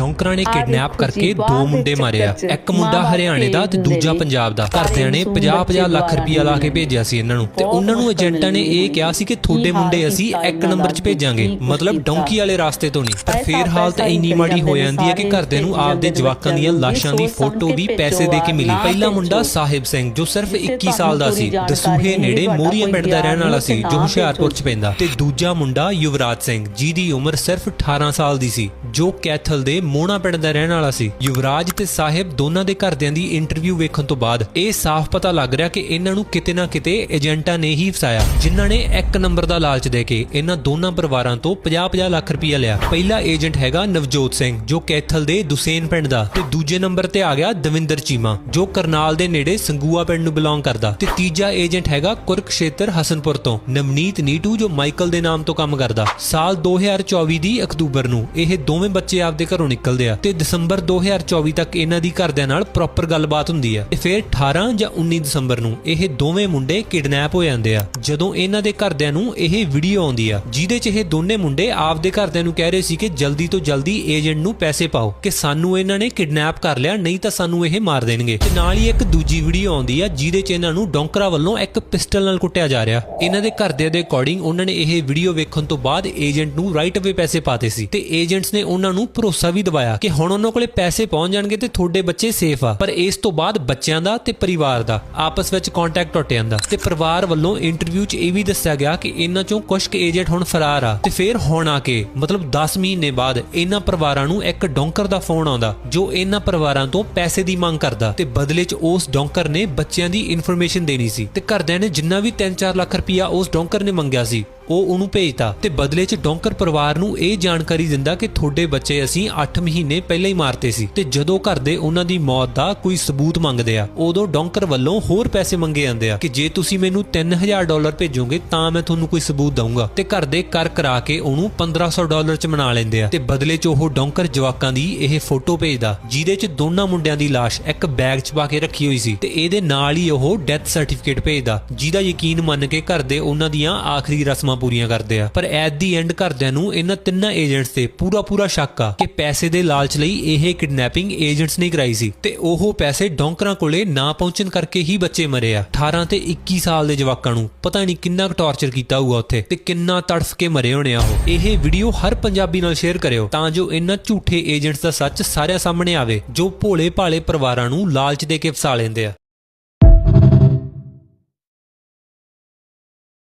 ਡੌਂਕਰਾਂ ਨੇ ਕਿਡਨੈਪ ਕਰਕੇ ਦੋ ਮੁੰਡੇ ਮਾਰਿਆ ਇੱਕ ਮੁੰਡਾ ਹਰਿਆਣੇ ਦਾ ਤੇ ਦੂਜਾ। ਪੰਜਾਬ ਦਾ। ਘਰਦਿਆਂ ਨੇ ਮਾਸੂਮ 50-50 ਲੱਖ ਰੁਪਇਆ ਲਾ ਕੇ ਭੇਜਿਆ ਸੀ ਇਹਨਾਂ ਨੂੰ। ਤੇ ਉਹਨਾਂ ਨੂੰ ਏਜੰਟਾਂ ਨੇ ਇਹ ਕਿਹਾ ਸੀ ਕਿ ਤੁਹਾਡੇ ਮੁੰਡੇ ਅਸੀਂ ਇੱਕ ਨੰਬਰ 'ਚ ਭੇਜਾਂਗੇ। ਮਤਲਬ। ਡੌਂਕੀ ਵਾਲੇ ਰਾਸਤੇ ਤੋਂ ਨਹੀਂ। ਪਰ ਫੇਰ ਹਾਲਤ ਇੰਨੀ ਮਾੜੀ ਹੋ ਜਾਂਦੇ ਹੈ ਕਿ ਘਰਦਿਆਂ ਨੂੰ ਆਪਦੇ ਜਵਾਕਾਂ ਦੀਆਂ ਲਾਸ਼ਾਂ ਦੀ ਫੋਟੋ ਵੀ ਪੈਸੇ ਦੇ ਕੇ ਮਿਲੀ। ਪਹਿਲਾ। ਮੁੰਡਾ ਸਾਹਿਬ ਸਿੰਘ ਜੋ ਸਿਰਫ ਜਿੱਥੇ 21 ਸਾਲ ਦਾ ਸੀ। ਦਸੂਹੇ ਨੇੜੇ ਮੋਰੀਆਂ ਪਿੰਡ ਦਾ ਰਹਿਣ ਵਾਲਾ ਸੀ ਜੋ ਹੁਸ਼ਿਆਰਪੁਰ 'ਚ। ਪੈਂਦਾ। ਤੇ ਦੂਜਾ ਮੁੰਡਾ ਯੁਵਰਾਜ ਸਿੰਘ ਜਿਹਦੀ ਉਮਰ ਸਿਰਫ 18 ਸਾਲ ਦੀ ਸੀ ਜੋ ਕੈਥਲ ਦੇ ਮੋਹਣਾ ਪਿੰਡ ਦਾ ਰਹਿਣ ਵਾਲਾ ਸੀ। ਯੁਵਰਾਜ ਤੇ ਸਾਹਿਬ ਦੋਨਾਂ ਦੇ ਘਰਦਿਆਂ ਦੀ ਇੰਟਰਵਿਊ ਵੇਖਣ ਤੋਂ ਬਾਅਦ ਇਹ ਸਾਫ਼ ਪਤਾ ਲੱਗ ਰਿਹਾ ਕਿ ਇਹਨਾਂ ਨੂੰ ਕਿਤੇ ਨਾ ਕਿਤੇ ਏਜੰਟਾਂ ਨੇ ਹੀ ਫਸਾਇਆ। ਜਿਨ੍ਹਾਂ ਨੇ ਇੱਕ ਨੰਬਰ ਦਾ ਲਾਲਚ ਦੇ ਕੇ ਇਹਨਾਂ ਦੋਨਾਂ ਪਰਿਵਾਰਾਂ ਤੋਂ 50-50 ਲੱਖ ਰੁਪਇਆ ਲਿਆ। ਪਹਿਲਾ ਏਜੰਟ ਹੈਗਾ ਨਵਜੋਤ ਸਿੰਘ, ਜੋ ਕੈਥਲ ਦੇ ਦੁਸੇਨ ਪਿੰਡ ਦਾ ਤੇ ਦੂਜੇ ਨੰਬਰ ਤੇ ਆ ਗਿਆ ਦਵਿੰਦਰ ਚੀਮਾ, ਜੋ ਕਰਨਾਲ ਦੇ ਨੇੜੇ ਸੰਗੂਆ ਪਿੰਡ ਨੂੰ ਬਿਲੋਂਗ ਕਰਦਾ। ਤੇ ਤੀਜਾ ਏਜੰਟ ਹੈਗਾ ਕੁਰਕਸ਼ੇਤਰ ਹਸਨਪੁਰ ਤੋਂ, ਨਵਨੀਤ ਨੀਟੂ, ਜੋ ਮਾਈਕਲ ਦੇ ਨਾਮ ਤੋਂ ਕੰਮ ਕਰਦਾ। ਸਾਲ 2024 ਦੀ ਅਕਤੂਬਰ ਨੂੰ ਇਹ ਦੋਵੇਂ ਬੱਚੇ ਆਪਦੇ ਘਰੋਂ ਨਿਕਲਦੇ ਆ। ਤੇ ਦਸੰਬਰ 2024 ਤੱਕ ਇਹਨਾਂ ਦੀ ਘਰਦਿਆਂ ਨਾਲ ਪ੍ਰੋਪਰ ਗੱਲਬਾਤ ਹੁੰਦੀ ਆ। ਤੇ ਫਿਰ 18 ਜਾਂ 19 ਦਸੰਬਰ ਨੂੰ ਇਹ ਦੋਵੇਂ ਮੁੰਡੇ ਕਿਡਨੈਪ ਹੋ ਜਾਂਦੇ ਆ। ਜਦੋਂ ਇਹਨਾਂ ਦੇ ਘਰਦਿਆਂ ਨੂੰ ਇਹ ਵੀਡੀਓ ਆਉਂਦੀ ਆ, ਜਿਹਦੇ 'ਚ ਇਹ ਦੋਨੇ ਮੁੰਡੇ ਆਪਦੇ ਘਰਦਿਆਂ ਨੂੰ ਕਹਿ ਰਹੇ ਸੀ ਕਿ ਜਲਦੀ ਤੋਂ ਜਲਦੀ ਏਜੰਟ ਨੂੰ ਪੈਸੇ ਪਾਓ, ਕਿ ਸਾਨੂੰ ਇਹਨਾਂ ਨੇ ਕਿਡਨੈਪ ਕਰ ਲਿਆ, ਨਹੀਂ ਤਾਂ ਸਾਨੂੰ ਇਹ ਮਾਰ ਦੇਣਗੇ। ਤੇ ਨਾਲ ਹੀ ਇੱਕ ਦੂਜੀ ਵੀਡੀਓ ਆਉਂਦੀ ਆ, ਜਿਹਦੇ 'ਚ ਇਹਨਾਂ ਨੂੰ ਡੌਂਕਰਾ ਵੱਲੋਂ ਇੱਕ ਪਿਸਟਲ ਨਾਲ ਕੁੱਟਿਆ ਜਾ ਰਿਹਾ। ਇਹਨਾਂ ਦੇ ਘਰਦਿਆਂ ਦੇ ਅਕੋਰਡਿੰਗ ਉਹਨਾਂ ਨੇ ਇਹ ਵੀਡੀਓ ਵੇਖਣ ਤੋਂ ਬਾਅਦ ਏਜੰਟ ਨੂੰ ਰਾਈਟ ਅਵੇ ਪੈਸੇ ਪਾਤੇ ਸੀ। ਤੇ ਏਜੰਟਸ ਨੇ ਉਹਨਾਂ ਨੂੰ ਭਰੋਸਾ ਵੀ ਦਿਵਾਇਆ ਕਿ ਹੁਣ ਉਹਨਾਂ ਕੋਲੇ ਪੈਸੇ ਪਹੁੰਚ ਜਾਣਗੇ ਤੇ ਤੁਹਾਡੇ ਬੱਚੇ ਸੇਫ ਆ। ਪਰ ਇਸ ਤੋਂ ਬਾਅਦ ਬੱਚਿਆਂ ਦਾ ਤੇ ਪਰਿਵਾਰ ਦਾ ਆਪਸ ਵਿੱਚ ਕੰਟੈਕਟ ਟੁੱਟ ਜਾਂਦਾ। ਤੇ ਪਰਿਵਾਰ ਵੱਲੋਂ ਇੰਟਰਵਿਊ 'ਚ ਇਹ ਵੀ ਦੱਸਿਆ ਗਿਆ ਕਿ ਇਹਨਾਂ 'ਚੋਂ ਕੁਝ ਕੁ ਏਜੰਟ ਹੁਣ ਫਰਾਰ ਆ। ਤੇ ਫਿਰ ਹੁਣ ਆ ਕੇ, ਮਤਲਬ 10 ਮਹੀਨੇ ਬਾਅਦ ਇਹਨਾਂ ਪਰਿਵਾਰਾਂ ਨੂੰ ਇੱਕ ਡੌਂਕਰ ਦਾ ਫੋਨ ਆਉਂਦਾ, ਜੋ ਇਹਨਾਂ ਪਰਿਵਾਰਾਂ ਤੋਂ ਪੈਸੇ ਦੀ ਮੰਗ ਕਰਦਾ। ਤੇ ਬਦਲੇ 'ਚ ਉਸ ਡੌਂਕਰ ਨੇ ਬੱਚਿਆਂ ਦੀ ਇਨਫੋਰਮੇਸ਼ਨ ਦੇਣੀ ਸੀ। ਤੇ ਘਰਦਿਆਂ ਨੇ ਜਿੰਨਾ ਵੀ 3-4 ਲੱਖ ਰੁਪਇਆ ਉਸ ਡੌਂਕਰ ਨੇ ਮੰਗਿਆ ਸੀ, ਉਹ ਉਹਨੂੰ ਭੇਜਤਾ। ਤੇ ਬਦਲੇ 'ਚ ਡੌਂਕਰ ਪਰਿਵਾਰ ਨੂੰ ਇਹ ਜਾਣਕਾਰੀ ਦਿੰਦਾ ਕਿ ਤੁਹਾਡੇ ਬੱਚੇ ਅਸੀਂ 8 ਮਹੀਨੇ ਪਹਿਲਾਂ ਹੀ ਮਾਰਤੇ ਸੀ ਤੇ ਜਦੋਂ ਘਰ ਦੇ ਉਹਨਾਂ ਦੀ ਮੌਤ ਦਾ ਕੋਈ ਸਬੂਤ ਮੰਗਦੇ ਆ, ਉਦੋਂ ਡੌਂਕਰ ਵੱਲੋਂ ਹੋਰ ਪੈਸੇ ਮੰਗੇ ਜਾਂਦੇ ਆ ਕਿ ਜੇ ਤੁਸੀਂ ਮੈਨੂੰ 3000 ਡਾਲਰ ਭੇਜੋਗੇ ਤਾਂ ਮੈਂ ਤੁਹਾਨੂੰ ਕੋਈ ਸਬੂਤ ਦਊਂਗਾ। ਤੇ ਘਰ ਦੇ ਕਰ ਕਰਾ ਕੇ ਉਹਨੂੰ 1500 ਡਾਲਰ 'ਚ ਮਨਾ ਲੈਂਦੇ ਆ। ਤੇ ਬਦਲੇ 'ਚ ਉਹ ਡੌਂਕਰ ਜਵਾਕਾਂ ਦੀ ਇਹ ਫੋਟੋ ਭੇਜਦਾ, ਜਿਹਦੇ 'ਚ ਦੋਨਾਂ ਮੁੰਡਿਆਂ ਦੀ ਲਾਸ਼ ਇੱਕ ਬੈਗ 'ਚ ਪਾ ਕੇ ਰੱਖੀ ਹੋਈ ਸੀ ਤੇ ਇਹਦੇ ਨਾਲ ਹੀ ਉਹ ਡੈਥ ਸਰਟੀਫਿਕੇਟ ਭੇਜਦਾ, ਜਿਹਦਾ ਯਕੀਨ ਮੰਨ ਕੇ ਘਰ ਦੇ ਉਹਨਾਂ ਦੀਆਂ ਆਖਰੀ ਰਸਮਾਂ ਪੂਰੀਆਂ ਕਰਦੇ ਆ। ਪਰ ਐਟ ਦੀ ਐਂਡ ਘਰਦਿਆਂ ਨੂੰ ਇਹਨਾਂ ਤਿੰਨਾਂ ਏਜੰਟਸ ਤੇ ਪੂਰਾ ਪੂਰਾ ਸ਼ੱਕ ਆ ਕਿ ਪੈਸੇ ਦੇ ਲਾਲਚ ਲਈ ਇਹ ਕਿਡਨੈਪਿੰਗ ਏਜੰਟਸ ਨੇ ਕਰਾਈ ਸੀ ਤੇ ਉਹ ਪੈਸੇ ਡੌਂਕਰਾਂ ਕੋਲੇ ਨਾ ਪਹੁੰਚਣ ਕਰਕੇ ਹੀ ਬੱਚੇ ਮਰੇ ਆ। 18 ਤੇ 21 ਸਾਲ ਦੇ ਜਵਾਕਾਂ ਨੂੰ ਪਤਾ ਨਹੀਂ ਕਿੰਨਾ ਕੁ ਟੌਰਚਰ ਕੀਤਾ ਹੋਊਗਾ ਉੱਥੇ ਤੇ ਕਿੰਨਾ ਤੜਫ ਕੇ ਮਰੇ ਹੋਣੇ ਆ ਉਹ। ਇਹ ਵੀਡੀਓ ਹਰ ਪੰਜਾਬੀ ਨਾਲ ਸ਼ੇਅਰ ਕਰਿਓ ਤਾਂ ਜੋ ਇਹਨਾਂ ਝੂਠੇ ਏਜੰਟਸ ਦਾ ਸੱਚ ਸਾਰਿਆਂ ਸਾਹਮਣੇ ਆਵੇ ਜੋ ਭੋਲੇ ਭਾਲੇ ਪਰਿਵਾਰਾਂ ਨੂੰ ਲਾਲਚ ਦੇ ਕੇ ਫਸਾ ਲੈਂਦੇ ਆ।